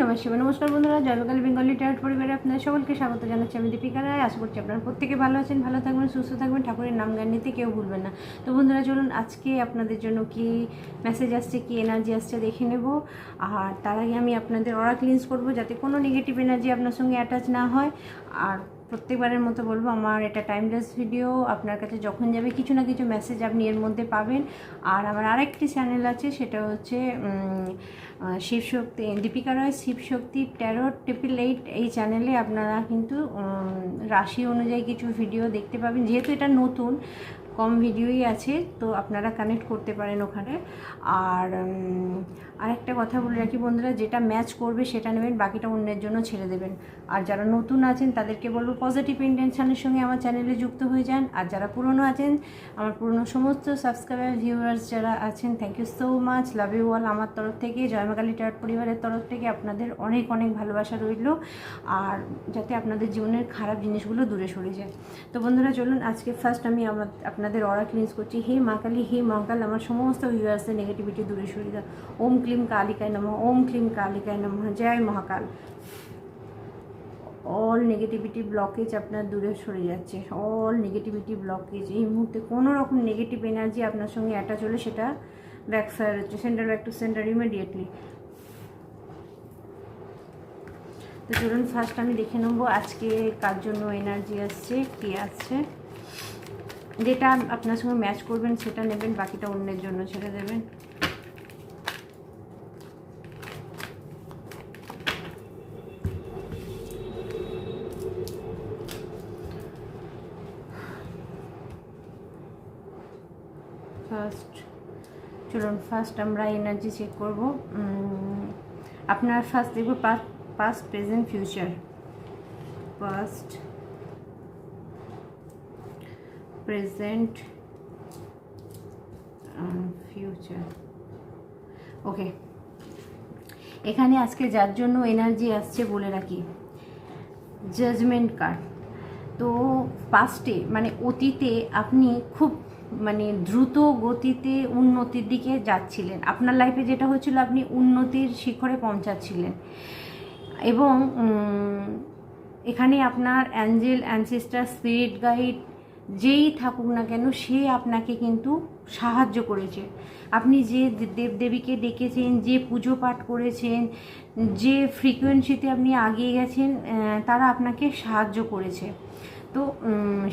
নমস্কার নমস্কার বন্ধুরা জয়কালী বেঙ্গলি ট্যাট পরিবারে আপনাদের সকলকে স্বাগত জানাচ্ছি আমি দীপিকা রায়। আশা করছি আপনারা প্রত্যেকে ভালো আছেন, ভালো থাকবেন, সুস্থ থাকবেন, ঠাকুরের নাম গান নিতে কেউ ভুলবেন না। তো বন্ধুরা, চলুন আজকে আপনাদের জন্য কি মেসেজ আসছে, কি এনার্জি আসছে দেখে নেব। আর তার আগে আমি আপনাদের অরা ক্লিনস করব, যাতে কোনো নেগেটিভ এনার্জি আপনার সঙ্গে অ্যাটাচ না হয়। আর প্রত্যেকবারের মতো বলব, আমার এটা টাইমলেস ভিডিও আপনার কাছে যখন যাবে কিছু না কিছু মেসেজ আপনি এর মধ্যে পাবেন। আর আমার আরেকটি চ্যানেল আছে, সেটা হচ্ছে Shivshakti Dipika Roy Shivshakti tarot triple eight এই চ্যানেলে আপনারা কিন্তু রাশি অনুযায়ী কিছু ভিডিও দেখতে পাবেন। যেহেতু এটা নতুন, কম ভিডিওই আছে, তো আপনারা কানেক্ট করতে পারেন ওখানে। আর আরেকটা কথা বলে রাখি বন্ধুরা, যেটা ম্যাচ করবে সেটা নেবেন, বাকিটা অন্যের জন্য ছেড়ে দেবেন। আর যারা নতুন আছেন, তাদেরকে বলব পজিটিভ ইন্টেনশনের সঙ্গে আমার চ্যানেলে যুক্ত হয়ে যান। আর যারা পুরনো আছেন, আমার পুরনো সমস্ত সাবস্ক্রাইবার ভিউয়ার্স যারা আছেন thank you so much love you all আমার তরফ থেকে, জয়মাকালী টাট পরিবারের তরফ থেকে আপনাদের অনেক অনেক ভালোবাসা রইল। আর যাতে আপনাদের জীবনের খারাপ জিনিসগুলো দূরে সরে যায়। তো বন্ধুরা, চলুন আজকে ফার্স্ট আমি আমার- আপনাদের অরা ক্লিনস করছি। হে মা কালী, হে মা কাল আমার সমস্ত ভিউয়ার্সের নেগেটিভিটি দূরে সরে যায় ওম ক্লিম কালিকায় নমঃ ওম ক্লিম কালিকায় নমঃ জয় মহাকাল অল নেগেটিভিটি ব্লকেজ আপনার দূরে সরে যাচ্ছে। অল নেগেটিভিটি ব্লকেজ এই মুহূর্তে কোনো রকম নেগেটিভ এনার্জি আপনার সঙ্গে অ্যাটাচ হলে সেটা ব্যাকফায়ার হচ্ছে centre back to centre immediately তো চলুন ফার্স্ট আমি দেখে নেব আজকে কার জন্য এনার্জি আসছে, কে আসছে। যেটা আপনার সঙ্গে ম্যাচ করবেন, সেটা নেবেন, বাকিটা অন্যের জন্য ছেড়ে দেবেন। ফার্স্ট আমরা এনার্জি চেক করব। আপনার ফার্স্ট দেখব past present future past present future okay এখানে আজকে যার জন্য এনার্জি আসছে বলে রাখি জাজমেন্ট কার্ড তো পাস্টে মানে অতীতে আপনি খুব মানে দ্রুত গতিতে উন্নতির দিকে যাচ্ছিলেন। আপনার লাইফে যেটা হচ্ছিল আপনি উন্নতির শিখরে পৌঁছাচ্ছিলেন। এবং এখানে আপনার অ্যাঞ্জেল অ্যানসেস্টার স্পিরিট গাইড যেই থাকুক না কেন, সে আপনাকে কিন্তু সাহায্য করেছে। আপনি যে দেবদেবীকে ডেকেছেন, যে পুজো পাঠ করেছেন, যে ফ্রিকোয়েন্সিতে আপনি আগিয়ে গেছেন তারা আপনাকে সাহায্য করেছে। তো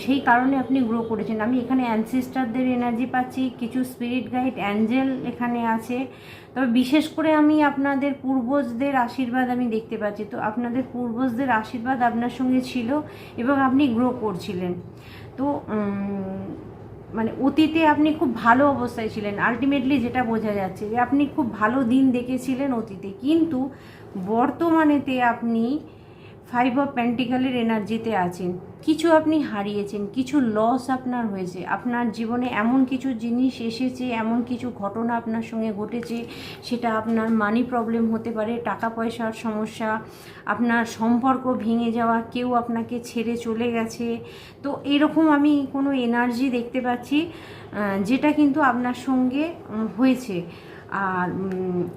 সেই কারণে আপনি গ্রো করেছেন। আমি এখানে অ্যানসিস্টারদের এনার্জি পাচ্ছি, কিছু স্পিরিট গাইড অ্যাঞ্জেল এখানে আছে। তবে বিশেষ করে আমি আপনাদের পূর্বজদের আশীর্বাদ আমি দেখতে পাচ্ছি। তো, আপনাদের পূর্বজদের আশীর্বাদ আপনার সঙ্গে ছিল এবং আপনি গ্রো করছিলেন। তো মানে অতীতে আপনি খুব ভালো অবস্থায় ছিলেন। আলটিমেটলি যেটা বোঝা যাচ্ছে যে, আপনি খুব ভালো দিন দেখেছিলেন অতীতে। কিন্তু বর্তমানেতে আপনি ফাইভ অফ প্যান্টিকালের এনার্জিতে আছেন। কিছু আপনি হারিয়েছেন, কিছু লস আপনার হয়েছে। আপনার জীবনে এমন কিছু জিনিস এসেছে, এমন কিছু ঘটনা আপনার সঙ্গে ঘটেছে, সেটা আপনার মানি প্রবলেম হতে পারে টাকা পয়সার সমস্যা, আপনার সম্পর্ক ভেঙে যাওয়া, কেউ আপনাকে ছেড়ে চলে গেছে। তো এরকম আমি কোনো এনার্জি দেখতে পাচ্ছি যেটা কিন্তু আপনার সঙ্গে হয়েছে। আর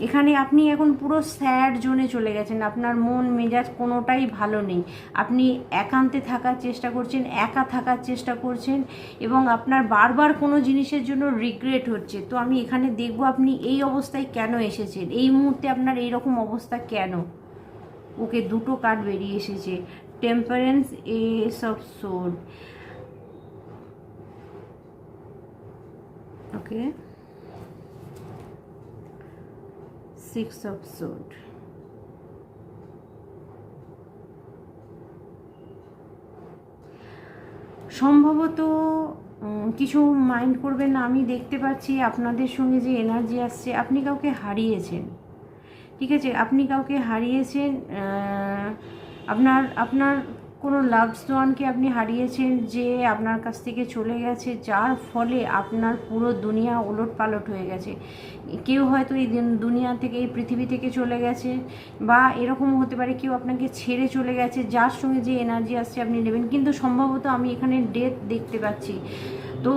এখানে আপনি এখন পুরো স্যাড জোনে চলে গেছেন। আপনার মন, মেজাজ কোনোটাই ভালো নেই। আপনি একান্তে থাকার চেষ্টা করছেন, একা থাকার চেষ্টা করছেন এবং আপনার বারবার কোনো জিনিসের জন্য রিগ্রেট হচ্ছে। তো আমি এখানে দেখব আপনি এই অবস্থায় কেন এসেছেন? এই মুহূর্তে আপনার এই রকম অবস্থা কেন? ওকে দুটো কার্ড বেরিয়ে এসেছে। Temperance ace of sword okay six of sword সম্ভবত কিছু মাইন্ড করবেন না, আমি দেখতে পাচ্ছি আপনাদের সঙ্গে যে এনার্জি আসছে, আপনি কাউকে হারিয়েছেন, ঠিক আছে? আপনি কাউকে হারিয়েছেন আপনার আপনার কোনো লাভস ওয়ানকে আপনি হারিয়েছেন যে আপনার কাছ থেকে চলে গেছে, যার ফলে আপনার পুরো দুনিয়া ওলট পালট হয়ে গেছে। কেউ হয়তো এই দুনিয়া থেকে, এই পৃথিবী থেকে চলে গেছে বা এরকম হতে পারে কেউ আপনাকে ছেড়ে চলে গেছে, যার সঙ্গে যে এনার্জি আসছে আপনি নেবেন। কিন্তু সম্ভবত আমি এখানে ডেথ দেখতে পাচ্ছি। তো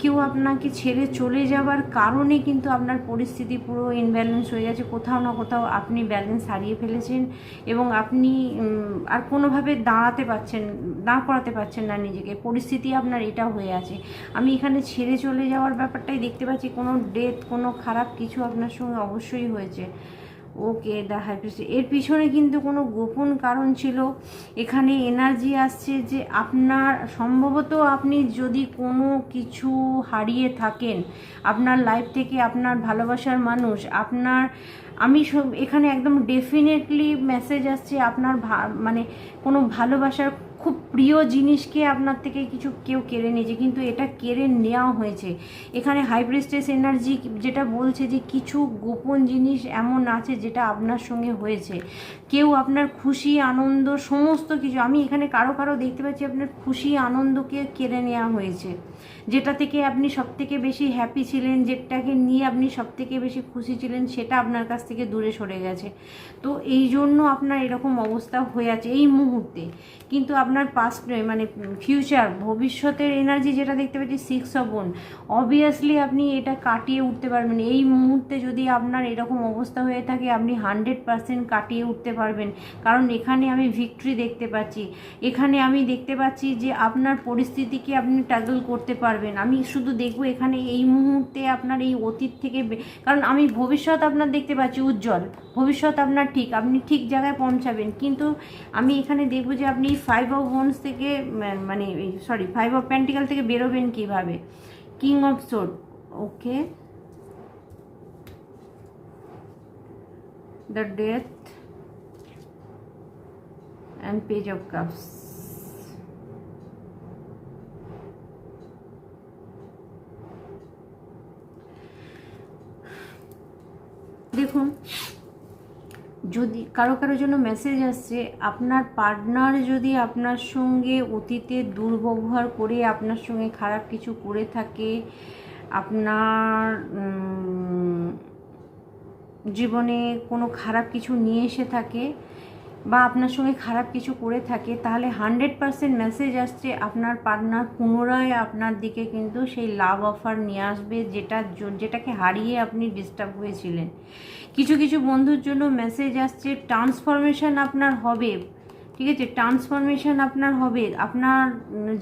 কেউ আপনাকে ছেড়ে চলে যাওয়ার কারণে কিন্তু আপনার পরিস্থিতি পুরো ইনব্যালেন্স হয়ে গেছে। কোথাও না কোথাও আপনি ব্যালেন্স হারিয়ে ফেলেছেন এবং আপনি আর কোনোভাবে দাঁড়াতে পারছেন দাঁড় করাতে পারছেন না নিজেকে। পরিস্থিতি আপনার এটা হয়ে আছে। আমি এখানে ছেড়ে চলে যাওয়ার ব্যাপারটাই দেখতে পাচ্ছি। কোনো ডেথ কোনো খারাপ কিছু আপনার সঙ্গে অবশ্যই হয়েছে। ওকে দ্য হাইপ্রিস্ট এর পিছনে কিন্তু কোনো গোপন কারণ ছিল। এখানে এনার্জি আসছে যে আপনার, সম্ভবত আপনি যদি কোনো কিছু হারিয়ে থাকেন, আপনার লাইফ থেকে আপনার ভালোবাসার মানুষ, আপনার, আমি এখানে একদম ডেফিনেটলি মেসেজ আসছে আপনার মানে কোনো ভালোবাসার খুব প্রিয় জিনিসকে আপনার থেকে কিছু কেউ কেড়ে নিয়েছে, কিন্তু এটা কেড়ে নেওয়া হয়েছে। এখানে হাইব্রিস্টেস এনার্জি যেটা বলছে যে কিছু গোপন জিনিস এমন আছে যেটা আপনার সঙ্গে হয়েছে। কেউ আপনার খুশি, আনন্দ, সমস্ত কিছু, আমি এখানে কারও কারও দেখতে পাচ্ছি আপনার খুশি, আনন্দকে কেড়ে নেওয়া হয়েছে। যেটা থেকে আপনি সব থেকে বেশি হ্যাপি ছিলেন, যেটাকে নিয়ে আপনি সব থেকে বেশি খুশি ছিলেন, সেটা আপনার কাছ থেকে দূরে সরে গেছে। তো এই জন্য আপনার এরকম অবস্থা হয়ে আছে এই মুহূর্তে। কিন্তু আপনার পাস্ট মানে ফিউচার ভবিষ্যতের এনার্জি যেটা দেখতে পাচ্ছি সিক্স অফ বোন অবভিয়াসলি আপনি এটা কাটিয়ে উঠতে পারবেন। এই মুহূর্তে যদি আপনার এরকম অবস্থা হয়ে থাকে, আপনি হান্ড্রেড পারসেন্ট কাটিয়ে উঠতে পারবেন। কারণ এখানে আমি ভিক্টরি দেখতে পাচ্ছি। এখানে আমি দেখতে পাচ্ছি যে আপনার পরিস্থিতিকে আপনি ট্যাগল করতে পারবেন। আমি শুধু দেখব এখানে এই মুহূর্তে আপনার এই অতীত থেকে কারণ আমি ভবিষ্যৎ আপনার দেখতে পাচ্ছি উজ্জ্বল। ভবিষ্যৎ আপনার ঠিক, আপনি ঠিক জায়গায় পৌঁছাবেন। কিন্তু আমি এখানে দেখব যে আপনি ফাইভ অফ ওয়ান্স থেকে উম, মানে সরি ফাইভ অফ প্যান্টিকাল থেকে বেরোবেন কীভাবে? King of sword okay the death and page of cups দেখুন যদি কারও কারও জন্য মেসেজ আসছে, আপনার পার্টনার যদি আপনার সঙ্গে অতীতে দুর্ব্যবহার করে আপনার সঙ্গে খারাপ কিছু করে থাকে, আপনার জীবনে কোনো খারাপ কিছু নিয়ে এসে থাকে বা আপনার সঙ্গে খারাপ কিছু করে থাকে, তাহলে হান্ড্রেড পারসেন্ট মেসেজ আসছে আপনার পার্টনার পুনরায় আপনার দিকে কিন্তু সেই লাভ অফার নিয়ে আসবে যেটা যেটাকে হারিয়ে আপনি ডিস্টার্ব হয়েছিলেন। কিছু কিছু বন্ধুর জন্য মেসেজ আসছে ট্রান্সফরমেশান আপনার হবে। ঠিক আছে? ট্রান্সফরমেশন আপনার হবে। আপনার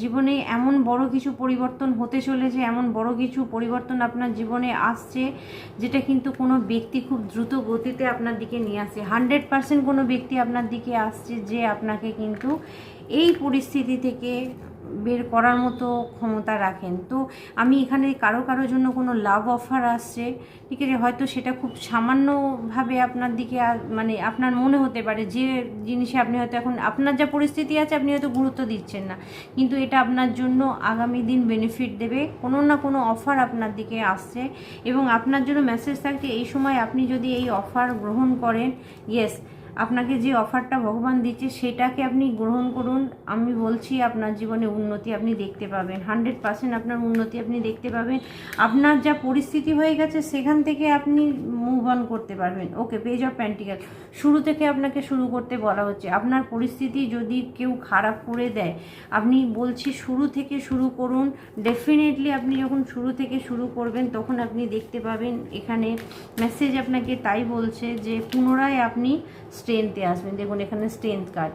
জীবনে এমন বড় কিছু পরিবর্তন হতে চলেছে, এমন বড় কিছু পরিবর্তন আপনার জীবনে আসছে, যেটা কিন্তু কোনো ব্যক্তি খুব দ্রুত গতিতে আপনার দিকে নিয়ে আসছে। হান্ড্রেড পারসেন্ট কোনো ব্যক্তি আপনার দিকে আসছে যে আপনাকে কিন্তু এই পরিস্থিতি থেকে বের করার মতো ক্ষমতা রাখেন। তো আমি এখানে কারও কারোর জন্য কোনো লাভ অফার আসছে? ঠিক আছে, হয়তো সেটা খুব সামান্যভাবে আপনার দিকে মানে আপনার মনে হতে পারে যে জিনিসে আপনি হয়তো এখন, আপনার যা পরিস্থিতি আছে আপনি হয়তো গুরুত্ব দিচ্ছেন না। কিন্তু এটা আপনার জন্য আগামী দিন বেনিফিট দেবে। কোনো না কোনো অফার আপনার দিকে আসছে এবং আপনার জন্য মেসেজ থাকছে, এই সময় আপনি যদি এই অফার গ্রহণ করেন ইয়েস আপনাকে যে অফারটা ভগবান দিচ্ছে, সেটাকে আপনি গ্রহণ করুন। আমি বলছি আপনার জীবনে উন্নতি আপনি দেখতে পাবেন। হান্ড্রেড পার্সেন্ট আপনার উন্নতি আপনি দেখতে পাবেন। আপনার যা পরিস্থিতি হয়ে গেছে, সেখান থেকে আপনি মুভ অন করতে পারবেন। ওকে পেজ অফ প্যান্টিকাল শুরু থেকে আপনাকে শুরু করতে বলা হচ্ছে, আপনার পরিস্থিতি যদি কেউ খারাপ করে দেয়, আপনি বলছি শুরু থেকে শুরু করুন। ডেফিনেটলি আপনি যখন শুরু থেকে শুরু করবেন, তখন আপনি দেখতে পাবেন, এখানে মেসেজ আপনাকে তাই বলছে যে, পুনরায় আপনি স্ট্রেংথে আসবেন দেখুন এখানে স্ট্রেংথ কার্ড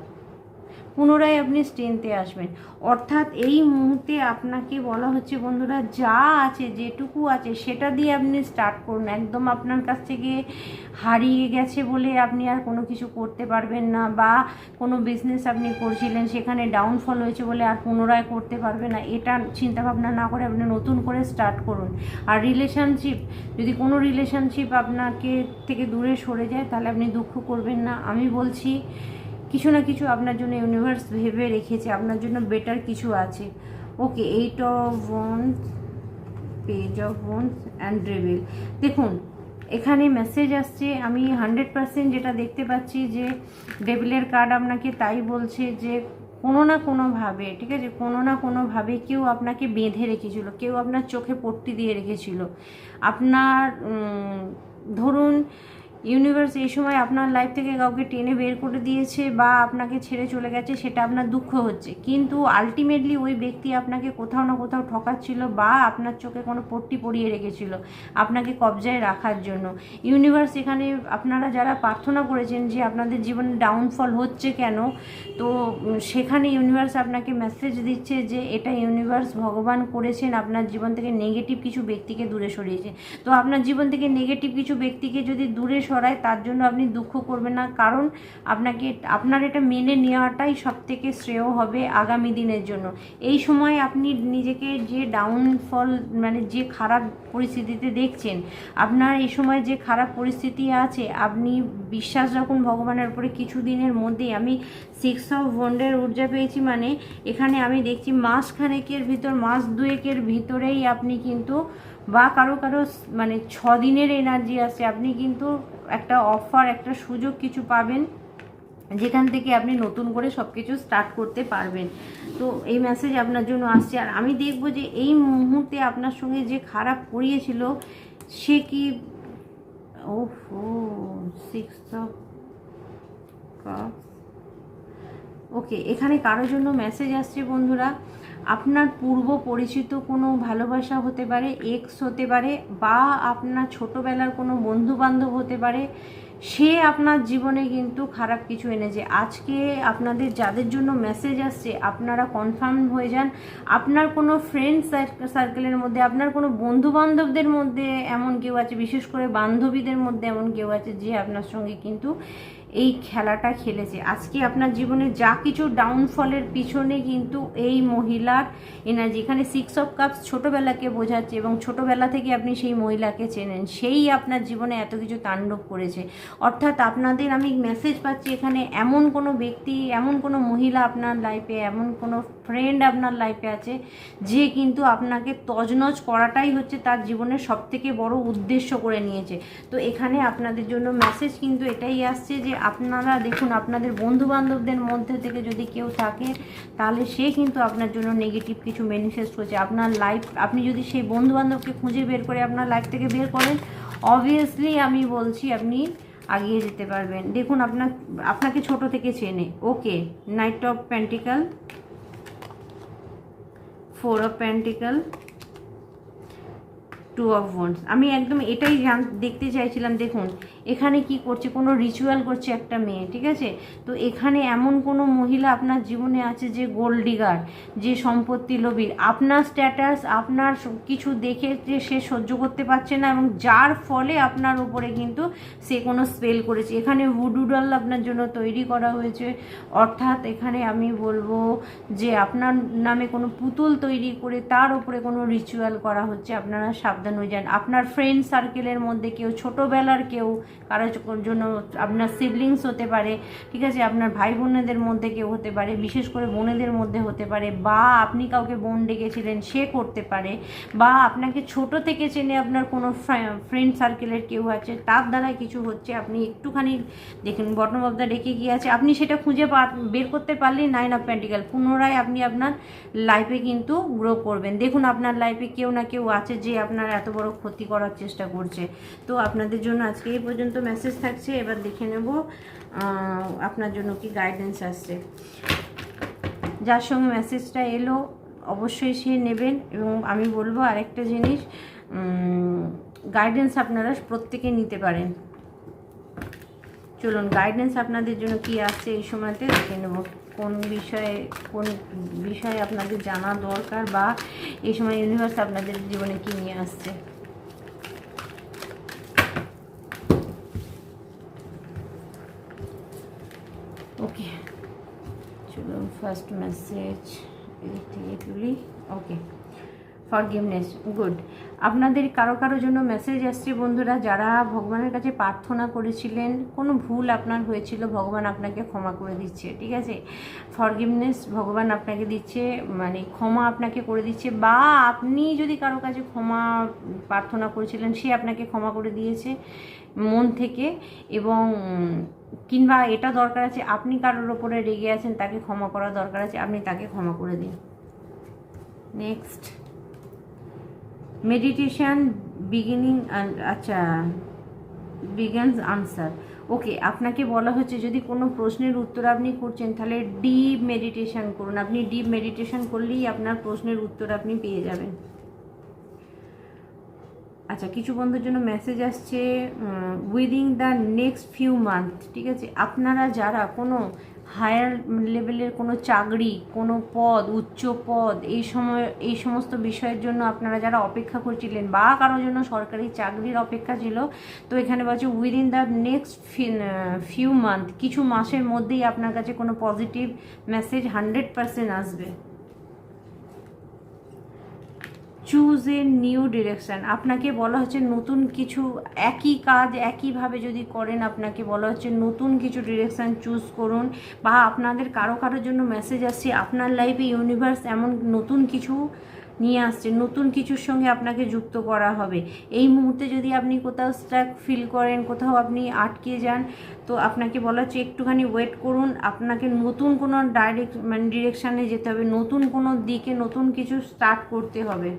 পুনরায় আপনি স্ট্রেংথে আসবেন। অর্থাৎ এই মুহূর্তে আপনাকে বলা হচ্ছে, বন্ধুরা, যা আছে, যেটুকু আছে, সেটা দিয়ে আপনি স্টার্ট করুন। একদম আপনার কাছ থেকে হারিয়ে গেছে বলে আপনি আর কোনো কিছু করতে পারবেন না বা কোনো বিজনেস আপনি করছিলেন, সেখানে ডাউনফল হয়েছে বলে আর পুনরায় করতে পারবে না, এটা চিন্তাভাবনা না করে আপনি নতুন করে স্টার্ট করুন। আর রিলেশনশিপ যদি কোনো রিলেশনশিপ আপনাকে থেকে দূরে সরে যায়, তাহলে আপনি দুঃখ করবেন না। আমি বলছি কিছু না কিছু আপনার জন্য ইউনিভার্স ভেবে রেখেছে, আপনার জন্য বেটার কিছু আছে। Okay eight of wands page of wands and rebel দেখুন, এখানে মেসেজ আসছে, আমি হান্ড্রেড পার্সেন্ট যেটা দেখতে পাচ্ছি যে ডেবিলের কার্ড আপনাকে তাই বলছে যে কোনো না কোনোভাবে, ঠিক আছে? কোনো না কোনোভাবে কেউ আপনাকে বেঁধে রেখেছিল, কেউ আপনার চোখে পট্টি দিয়ে রেখেছিল। আপনার ধরুন ইউনিভার্স এই সময় আপনার লাইফ থেকে কাউকে টেনে বের করে দিয়েছে বা আপনাকে ছেড়ে চলে গেছে, সেটা আপনার দুঃখ হচ্ছে। কিন্তু আলটিমেটলি ওই ব্যক্তি আপনাকে কোথাও না কোথাও ঠকাচ্ছিল বা আপনার চোখে কোনো পট্টি পরিয়ে রেখেছিল আপনাকে কবজায় রাখার জন্য। ইউনিভার্স এখানে আপনারা যারা প্রার্থনা করেছেন যে আপনাদের জীবনে ডাউনফল হচ্ছে কেন, তো সেখানে ইউনিভার্স আপনাকে মেসেজ দিচ্ছে যে এটা ইউনিভার্স ভগবান করেছেন, আপনার জীবন থেকে নেগেটিভ কিছু ব্যক্তিকে দূরে সরিয়েছে। তো আপনার জীবন থেকে নেগেটিভ কিছু ব্যক্তিকে যদি দূরে সরায়, তার জন্য আপনি দুঃখ করবেন না। কারণ আপনাকে, আপনার এটা মেনে নেওয়াটাই সব থেকে শ্রেয় হবে আগামী দিনের জন্য। এই সময় আপনি নিজেকে যে ডাউনফল মানে যে খারাপ পরিস্থিতিতে দেখছেন, আপনার এই সময় যে খারাপ পরিস্থিতি আছে, আপনি বিশ্বাস রাখুন ভগবানের উপরে কিছু দিনের মধ্যেই, আমি সিক্স অফ ওয়ান্ডের ঊর্জা পেয়েছি মানে এখানে আমি দেখছি মাস খানেকের ভিতর, মাস দুয়েকের ভিতরেই আপনি কিন্তু বা কারও কারও মানে ছ দিনের এনার্জি আছে, আপনি কিন্তু একটা অফার একটা সুযোগ কিছু পাবেন, যেখান থেকে আপনি নতুন করে সব কিছু স্টার্ট করতে পারবেন। তো এই মেসেজ আপনার জন্য আসছে। আর আমি দেখব যে এই মুহূর্তে আপনার সঙ্গে যে খারাপ করিয়েছিল, সে কি ও সিক্স ওকে এখানে কারোর জন্য মেসেজ আসছে বন্ধুরা। আপনার পূর্ব পরিচিত কোনো ভালোবাসা হতে পারে এক্স হতে পারে, বা আপনার ছোটোবেলার কোনো বন্ধু বান্ধব হতে পারে, সে আপনার জীবনে কিন্তু খারাপ কিছু এনেছে। আজকে আপনাদের যাদের জন্য মেসেজ আসছে, আপনারা কনফার্ম হয়ে যান। আপনার কোনো ফ্রেন্ড সার্কেলের মধ্যে, আপনার কোনো বন্ধু বান্ধবদের মধ্যে এমন কেউ আছে, বিশেষ করে বান্ধবীদের মধ্যে এমন কেউ আছে, যে আপনার সঙ্গে কিন্তু এই খেলাটা খেলেছে। আজকে আপনার জীবনে যা কিছু ডাউনফলের পিছনে কিন্তু এই মহিলার এনার্জি এখানে সিক্স অফ কাপস ছোটোবেলাকে বোঝাচ্ছে এবং ছোটোবেলা থেকে আপনি সেই মহিলাকে চেনেন। সেই আপনার জীবনে এত কিছু তাণ্ডব করেছে। অর্থাৎ আপনাদের আমি মেসেজ পাচ্ছি এখানে, এমন কোনো ব্যক্তি, এমন কোনো মহিলা আপনার লাইফে এমন কোনো ফ্রেন্ড আপনার লাইফে আছে যে কিন্তু আপনাকে তজনজ করাটাই হচ্ছে তার জীবনের সবথেকে বড় উদ্দেশ্য করে নিয়েছে। তো এখানে আপনাদের জন্য মেসেজ কিন্তু এটাই আসছে যে আপনারা দেখুন, আপনাদের বন্ধু বান্ধবদের মধ্যে থেকে যদি কেউ থাকে, তাহলে সে কিন্তু আপনার জন্য নেগেটিভ কিছু ম্যানিফেস্ট করছে। আপনার লাইফ আপনি যদি সেই বন্ধু বান্ধবকে খুঁজে বের করে আপনার লাইফ থেকে বের করেন অবভিয়াসলি আমি বলছি আপনি আগিয়ে যেতে পারবেন। দেখুন, আপনার, আপনাকে ছোট থেকে চেনে। Okay knight of pentacle four of pentacle two of wands আমি একদম এটাই জান, দেখতে চাইছিলাম, দেখুন এখানে কি করছে? কোনো রিচুয়াল করছে একটা মেয়ে, ঠিক আছে? তো এখানে এমন কোনো মহিলা আপনার জীবনে আছে যে গোল্ড ডিগার যে সম্পত্তি লোভীর আপনার স্ট্যাটাস আপনার কিছু দেখে যে সে সহ্য করতে পারছে না এবং যার ফলে আপনার উপরে কিন্তু সে কোনো স্পেল করেছে। এখানে হুডুডল আপনার জন্য তৈরি করা হয়েছে। অর্থাৎ এখানে আমি বলব যে আপনার নামে কোনো পুতুল তৈরি করে তার উপরে কোনো রিচুয়াল করা হচ্ছে। আপনারা সাবধান হয়ে যান। আপনার ফ্রেন্ড সার্কেলের মধ্যে কেউ, ছোটোবেলার কেউ কারোর জন্য আপনার সিবলিংস হতে পারে, ঠিক আছে? আপনার ভাই বোনেদের মধ্যে কেউ হতে পারে, বিশেষ করে বোনেদের মধ্যে হতে পারে, বা আপনি কাউকে বোন ডেকেছিলেন, সে করতে পারে, বা আপনাকে ছোট থেকে চেনে আপনার কোনো ফ্রেন্ড সার্কেলের কেউ আছে, তার দ্বারা কিছু হচ্ছে, আপনি একটুখানি দেখুন বটম অফ ডেকে গিয়ে আছে, আপনি সেটা খুঁজে বের করতে পারলেই নাইন অফ প্যান্টিক্যাল পুনরায় আপনি আপনার লাইফে কিন্তু গ্রো করবেন। দেখুন, আপনার লাইফে কেউ না কেউ আছে যে আপনার এত বড় ক্ষতি করার চেষ্টা করছে। তো আপনাদের জন্য আজকে এই পর্যন্ত মেসেজ থাকছে, এবার দেখে নেব আপনার জন্য কি গাইডেন্স আসছে। যার সঙ্গে মেসেজটা এলো, অবশ্যই সে নেবেন এবং আমি বলব আরেকটা জিনিস গাইডেন্স আপনারা প্রত্যেকে নিতে পারেন। চলুন গাইডেন্স আপনাদের জন্য কি আসছে এই সময়তে দেখে নেব, কোন বিষয়ে কোন বিষয়ে আপনাদের জানা দরকার বা এই সময় ইউনিভার্স আপনাদের জীবনে কি নিয়ে আসছে ওকে চলুন ফার্স্ট মেসেজ তুলি ওকে ফরগিভনেস গুড আপনাদের কারও কারও জন্য মেসেজ আসছে, বন্ধুরা, যারা ভগবানের কাছে প্রার্থনা করেছিলেন, কোনো ভুল আপনার হয়েছিল, ভগবান আপনাকে ক্ষমা করে দিচ্ছে, ঠিক আছে? ফরগিভনেস ভগবান আপনাকে দিচ্ছে মানে ক্ষমা আপনাকে করে দিচ্ছে, বা আপনি যদি কারও কাছে ক্ষমা প্রার্থনা করেছিলেন, সে আপনাকে ক্ষমা করে দিয়েছে মন থেকে এবং কিংবা এটা দরকার আছে আপনি কারোর ওপরে রেগে আছেন, তাকে ক্ষমা করা দরকার আছে, আপনি তাকে ক্ষমা করে দিন। নেক্সট মেডিটেশান বিগিনিং আচ্ছা বিগানস আনসার ওকে আপনাকে বলা হচ্ছে যদি কোনো প্রশ্নের উত্তর আপনি করছেন, তাহলে ডিপ মেডিটেশন করুন। আপনি ডিপ মেডিটেশন করলেই আপনার প্রশ্নের উত্তর আপনি পেয়ে যাবেন। আচ্ছা কিছু বন্ধুর জন্য মেসেজ আসছে within the next few month ঠিক আছে? আপনারা যারা কোনো হায়ার লেভেলের কোনো চাকরি, কোনো পদ, উচ্চ পদ, এই সময়, এই সমস্ত বিষয়ের জন্য আপনারা যারা অপেক্ষা করছিলেন বা কারোর জন্য সরকারি চাকরির অপেক্ষা ছিল, তো এখানে বলছে within the next few month কিছু মাসের মধ্যেই আপনার কাছে কোনো পজিটিভ মেসেজ হান্ড্রেড আসবে। চুজ এ নিউ ডিরেকশান আপনাকে বলা হচ্ছে নতুন কিছু একই কাজ একইভাবে যদি করেন, আপনাকে বলা হচ্ছে নতুন কিছু ডিরেকশান চুজ করুন বা আপনাদের কারও কারোর জন্য মেসেজ আসছে, আপনার লাইফে ইউনিভার্স এমন নতুন কিছু নিয়ে আসছে নতুন কিছুর সঙ্গে আপনাকে যুক্ত করা হবে। এই মুহূর্তে যদি আপনি কোথাও স্ট্রাক ফিল করেন, কোথাও আপনি আটকে যান, তো আপনাকে বলা হচ্ছে একটুখানি ওয়েট করুন। আপনাকে নতুন কোনো ডাইরেক্ট মানে ডিরেকশানে যেতে হবে। নতুন কোনো দিকে নতুন কিছু স্টার্ট করতে হবে।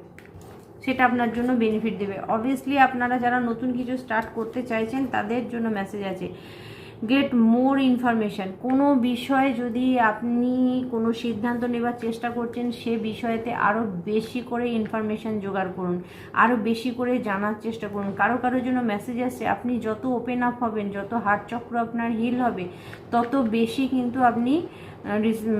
সেটা আপনার জন্য বেনিফিট দেবে। অবভিয়াসলি আপনারা যারা নতুন কিছু স্টার্ট করতে চাইছেন, তাদের জন্য মেসেজ আছে। গেট মোর ইনফরমেশান কোনো বিষয়ে যদি আপনি কোনো সিদ্ধান্ত নেবার চেষ্টা করছেন, সে বিষয়েতে আরও বেশি করে ইনফরমেশান জোগাড় করুন। আরও বেশি করে জানার চেষ্টা করুন। কারও কারোর জন্য মেসেজ আসছে, আপনি যত ওপেন আপ হবেন, যত হার্ট চক্র আপনার হিল হবে, তত বেশি কিন্তু আপনি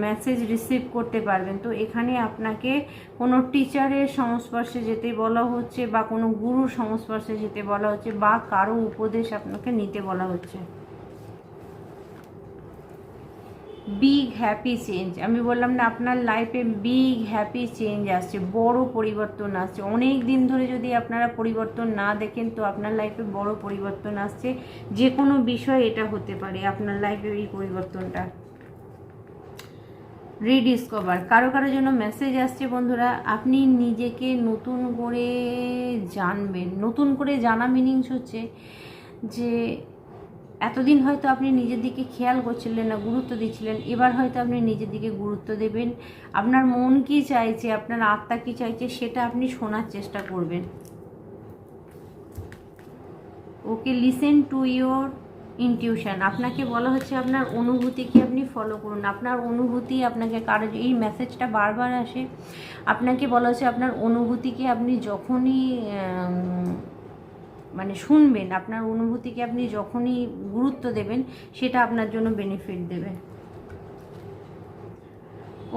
মেসেজ রিসিভ করতে পারবেন। তো এখানে আপনাকে কোনো টিচারের সংস্পর্শে যেতে বলা হচ্ছে বা কোনো গুরুর সংস্পর্শে যেতে বলা হচ্ছে বা কারও উপদেশ আপনাকে নিতে বলা হচ্ছে। বিগ হ্যাপি চেঞ্জ আমি বললাম না, আপনার লাইফে বিগ হ্যাপি চেঞ্জ আসছে, বড় পরিবর্তন আসছে। অনেক দিন ধরে যদি আপনারা পরিবর্তন না দেখেন, তো আপনার লাইফে বড় পরিবর্তন আসছে। যে কোনো বিষয় এটা হতে পারে, আপনার লাইফে এই পরিবর্তনটা। রিডিসকভার কারও কারও জন্য মেসেজ আসছে, বন্ধুরা, আপনি নিজেকে নতুন করে জানবেন। নতুন করে জানা মিনিংস হচ্ছে যে এতদিন হয়তো আপনি নিজের দিকে খেয়াল করছিলেন না, গুরুত্ব দিচ্ছিলেন, এবার হয়তো আপনি নিজের দিকে গুরুত্ব দেবেন। আপনার মন কি চাইছে, আপনার আত্মা কি চাইছে, সেটা আপনি শোনার চেষ্টা করবেন। Okay listen to your intuition আপনাকে বলা হচ্ছে আপনার অনুভূতিকে আপনি ফলো করুন। আপনার অনুভূতি আপনাকে কারও, এই মেসেজটা বারবার আসে। আপনাকে বলা হচ্ছে আপনার অনুভূতিকে আপনি যখনই মানে শুনবেন, আপনার অনুভূতিকে আপনি যখনই গুরুত্ব দেবেন, সেটা আপনার জন্য বেনিফিট দেবে।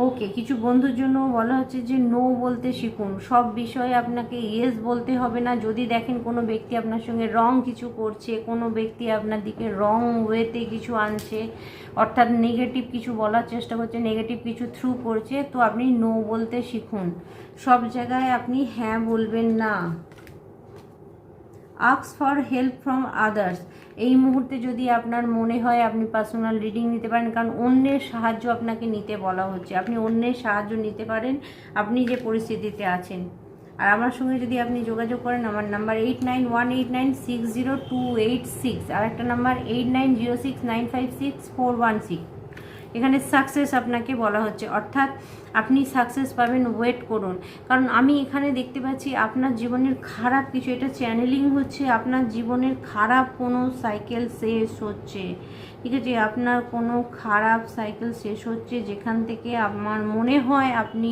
ওকে কিছু বন্ধুর জন্য বলা হচ্ছে যে নো বলতে শিখুন। সব বিষয়ে আপনাকে ইয়েস বলতে হবে না। যদি দেখেন কোনো ব্যক্তি আপনার সঙ্গে রং কিছু করছে, কোনো ব্যক্তি আপনার দিকে রং ওয়েতে কিছু আনছে, অর্থাৎ নেগেটিভ কিছু বলার চেষ্টা করছে নেগেটিভ কিছু থ্রু করছে, তো আপনি নো বলতে শিখুন। সব জায়গায় আপনি হ্যাঁ বলবেন না। আক্স ফর হেল্প ফ্রম আদার্স। এই মুহূর্তে যদি আপনার মনে হয় আপনি পার্সোনাল রিডিং নিতে পারেন, কারণ অন্যের সাহায্য আপনাকে নিতে বলা হচ্ছে। আপনি অন্যের সাহায্য নিতে পারেন, আপনি যে পরিস্থিতিতে আছেন। আর আমার সঙ্গে যদি আপনি যোগাযোগ করেন, আমার number eight nine one eight nine six zero two eight six আর একটা number eight nine zero six nine five six four one six এখানে সাকসেস আপনাকে বলা হচ্ছে। অর্থাৎ আপনি সাকসেস পাবেন ওয়েট করুন। কারণ আমি এখানে দেখতে পাচ্ছি আপনার জীবনের খারাপ কিছু, এটা চ্যানেলিং হচ্ছে, আপনার জীবনের খারাপ কোনো সাইকেল শেষ হচ্ছে। ঠিক আছে? আপনার কোনো খারাপ সাইকেল শেষ হচ্ছে, যেখান থেকে আমার মনে হয় আপনি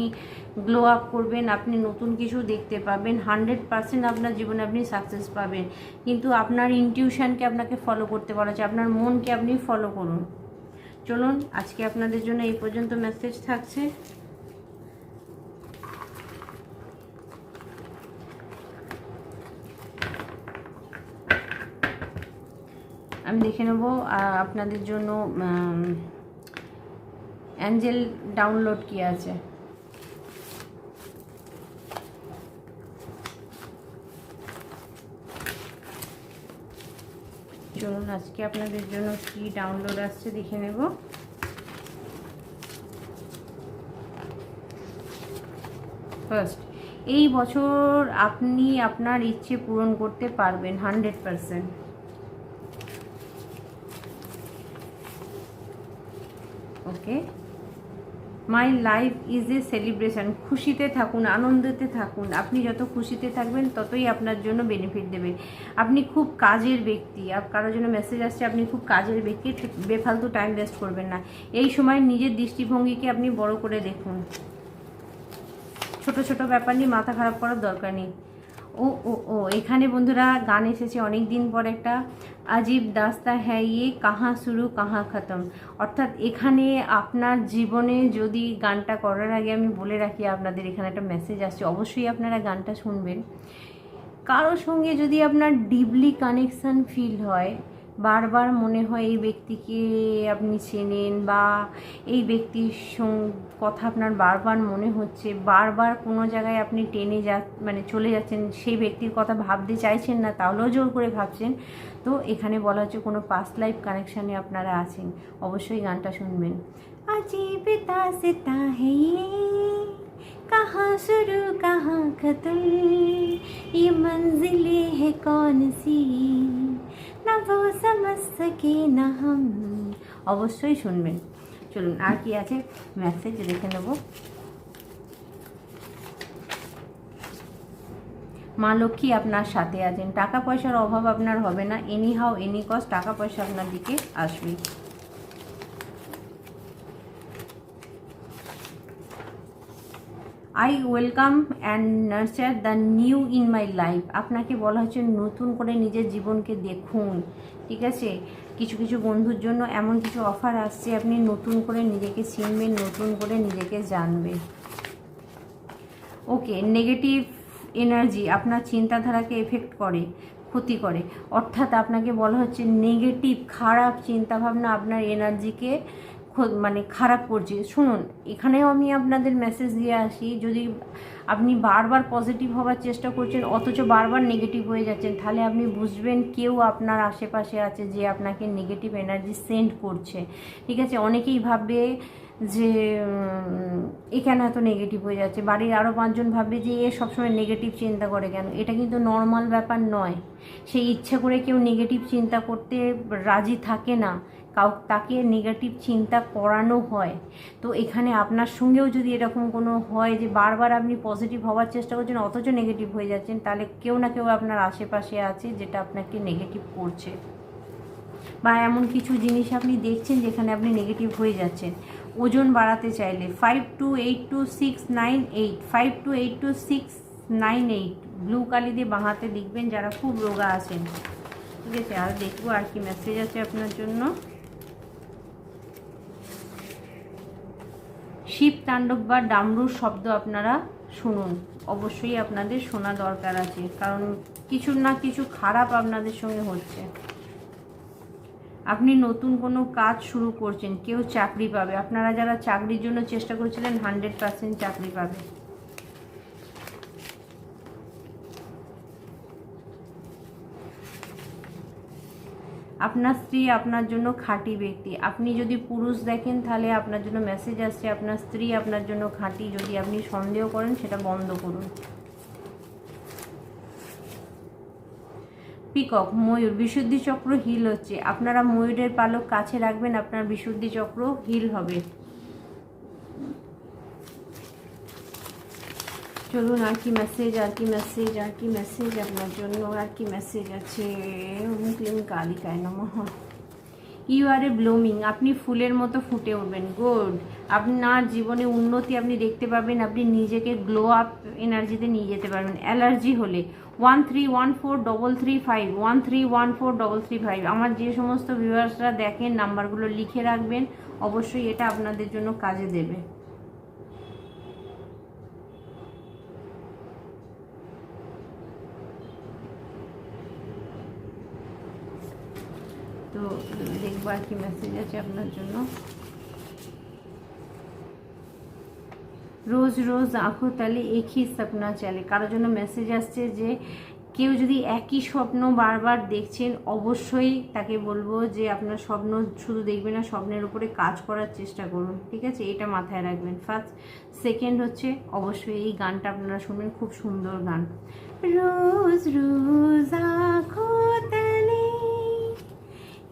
গ্লো আপ করবেন, আপনি নতুন কিছু দেখতে পাবেন হান্ড্রেড পারসেন্ট আপনার জীবনে আপনি সাকসেস পাবেন। কিন্তু আপনার ইনটিউশনকে আপনাকে ফলো করতে বলা হচ্ছে, আপনার মনকে আপনি ফলো করুন। চলুন, আজকে আপনাদের জন্য এই পর্যন্ত মেসেজ থাকছে। আমি দেখে নেব আপনাদের জন্য অ্যাঞ্জেল ডাউনলোড কি আছে। চলুন আজকে আপনাদের জন্য কি ডাউনলোড আসছে দেখে নেব। ফার্স্ট এই বছর আপনি আপনার ইচ্ছে পূরণ করতে পারবেন hundred percent okay my life is a celebration খুশিতে থাকুন, আনন্দতে থাকুন। আপনি যত খুশিতে থাকবেন, ততই আপনার জন্য বেনিফিট দেবে। আপনি খুব কাজের ব্যক্তি। কারোর জন্য মেসেজ আসছে, আপনি খুব কাজের ব্যক্তি। বেফালতু টাইম ওয়েস্ট করবেন না। এই সময় নিজের দৃষ্টিভঙ্গিকে আপনি বড় করে দেখুন। ছোট ছোট ব্যাপার নিয়ে মাথা খারাপ করার দরকার নেই। ও ও ও, এখানে বন্ধুরা, গান এসেছে অনেক দিন পর একটা। আজীব দাস্তা হ্যাঁ ইয়ে কাহা শুরু, কাহা খতম। অর্থাৎ এখানে আপনার জীবনে যদি গানটা করার আগে আমি বলে রাখি, আপনাদের এখানে একটা মেসেজ আসছে, অবশ্যই আপনারা গানটা শুনবেন। কারও সঙ্গে যদি আপনার ডিপলি কানেকশান ফিল হয় বারবার মনে হয় এই ব্যক্তিকে আপনি চেনেন বা এই ব্যক্তির সঙ্গ কথা আপনার বারবার মনে হচ্ছে বারবার কোনো জায়গায় আপনি টেনে যা মানে চলে যাচ্ছেন সেই ব্যক্তির কথা ভাবতে চাইছেন না তাহলেও জোর করে ভাবছেন তো এখানে বলা হচ্ছে কোনো পাস্ট লাইফ কানেকশানে আপনারা আছেন অবশ্যই গানটা শুনবেন अजीब दास्ता है ये कहाँ शुरू कहाँ खत्म ये मंजिलें है कौन सी নবো সমস্তকি অবশ্যই শুনবেন চলুন, আর কি আছে? মেসেজ দেখে নেব। মা লক্ষ্মী আপনার সাথে আছেন। টাকা পয়সার অভাব আপনার হবে না। এনি হাও এনি কস্ট টাকা পয়সা আপনার দিকে আসবে। I welcome and nurture the new in my life আপনাকে বলা হচ্ছে নতুন করে নিজের জীবনকে দেখুন। ঠিক আছে? কিছু কিছু বন্ধুর জন্য এমন কিছু অফার আসছে, আপনি নতুন করে নিজেকে চিনবেন, নতুন করে নিজেকে জানবেন। ওকে নেগেটিভ এনার্জি আপনার চিন্তাধারাকে এফেক্ট করে, ক্ষতি করে। অর্থাৎ আপনাকে বলা হচ্ছে নেগেটিভ খারাপ চিন্তাভাবনা আপনার এনার্জিকে মানে খারাপ করছে। শুনুন, এখানেও আমি আপনাদের মেসেজ দিয়ে আসি, যদি আপনি বারবার পজিটিভ হওয়ার চেষ্টা করছেন, অথচ বারবার নেগেটিভ হয়ে যাচ্ছেন, তাহলে আপনি বুঝবেন কেউ আপনার আশেপাশে আছে যে আপনাকে নেগেটিভ এনার্জি সেন্ড করছে। ঠিক আছে? অনেকেই ভাববে যে এখানে এত নেগেটিভ হয়ে যাচ্ছে। বাড়ির আরও পাঁচজন ভাববে যে, এ সবসময় নেগেটিভ চিন্তা করে কেন? এটা কিন্তু নর্মাল ব্যাপার নয়। সেই ইচ্ছা করে কেউ নেগেটিভ চিন্তা করতে রাজি থাকে না। কাউ, তাকে নেগেটিভ চিন্তা করানো হয়। তো এখানে আপনার সঙ্গেও যদি এরকম কোনো হয় যে বারবার আপনি পজিটিভ হওয়ার চেষ্টা করছেন, অথচ নেগেটিভ হয়ে যাচ্ছেন, তাহলে কেউ না কেউ আপনার আশেপাশে আছে যেটা আপনাকে নেগেটিভ করছে। বা এমন কিছু জিনিস আপনি দেখছেন যেখানে আপনি নেগেটিভ হয়ে যাচ্ছেন। ওজন বাড়াতে চাইলে five two eight two six nine eight five two eight two six nine eight blue কালি দিয়ে বাঁহাতে লিখবেন যারা খুব রোগা আছেন। ঠিক আছে, আর দেখব আর কি মেসেজ আছে আপনার জন্য। শিব তাণ্ডব বা ডামরুর শব্দ আপনারা শুনুন। অবশ্যই আপনাদের শোনা দরকার আছে, কারণ কিছু না কিছু খারাপ আপনাদের সঙ্গে হচ্ছে। আপনি নতুন কোনো কাজ শুরু করছেন, কেউ চাকরি পাবে। আপনারা যারা চাকরির জন্য চেষ্টা করছিলেন হান্ড্রেড পার্সেন্ট চাকরি পাবে। আপনার স্ত্রী আপনার জন্য খাঁটি ব্যক্তি। আপনি যদি পুরুষ দেখেন, তাহলে আপনার জন্য মেসেজ আসছে, আপনার স্ত্রী আপনার জন্য খাঁটি। যদি আপনি সন্দেহ করেন, সেটা বন্ধ করুন। পিকক, ময়ূর, বিশুদ্ধি চক্র হিল হচ্ছে। আপনারা ময়ূরের পালক কাছে রাখবেন, আপনার বিশুদ্ধি চক্র হিল হবে। চলুন আর কি মেসেজ আর কি মেসেজ আর কি মেসেজ আপনার জন্য আর কি মেসেজ আছে মুসলিম কালিকায় নমঃ ইউ আর এ ব্লুমিং আপনি ফুলের মতো ফুটে উঠবেন গুড আপনার জীবনে উন্নতি আপনি দেখতে পাবেন আপনি নিজেকে গ্লো আপ এনার্জিতে নিয়ে যেতে পারবেন অ্যালার্জি হলে one three one four double three five one three one four double three five আমার যে সমস্ত ভিউয়ার্সরা দেখেন নাম্বারগুলো লিখে রাখবেন, অবশ্যই এটা আপনাদের জন্য কাজে দেবে। তো দেখব আর কি মেসেজ আছে আপনার জন্য। রোজ রোজ আঁখো তালে একই স্বপ্না চলে। কারোর জন্য মেসেজ আসছে যে, কেউ যদি একই স্বপ্ন বারবার দেখছেন, অবশ্যই তাকে বলব যে, আপনার স্বপ্ন শুধু দেখবেন না, স্বপ্নের উপরে কাজ করার চেষ্টা করুন, ঠিক আছে? এটা মাথায় রাখবেন। ফার্স্ট সেকেন্ড হচ্ছে অবশ্যই এই গানটা আপনারা শুনবেন, খুব সুন্দর গান। রোজ রোজ আঁখো তালে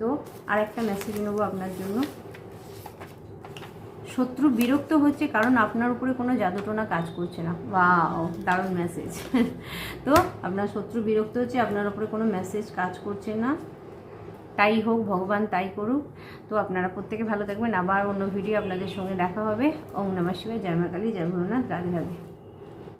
তো আর একটা মেসেজ নেব আপনার জন্য। শত্রু বিরক্ত হচ্ছে কারণ আপনার উপরে কোনো জাদুটোনা কাজ করছে না। বাও দারুণ মেসেজ তো আপনার শত্রু বিরক্ত হচ্ছে, আপনার উপরে কোনো মেসেজ কাজ করছে না। তাই হোক, ভগবান তাই করুক। তো আপনারা প্রত্যেকে ভালো থাকবেন। আবার অন্য ভিডিও আপনাদের সঙ্গে দেখা হবে। ওম নমঃ শিবায়। জয় মা জয় রাধে রাধে।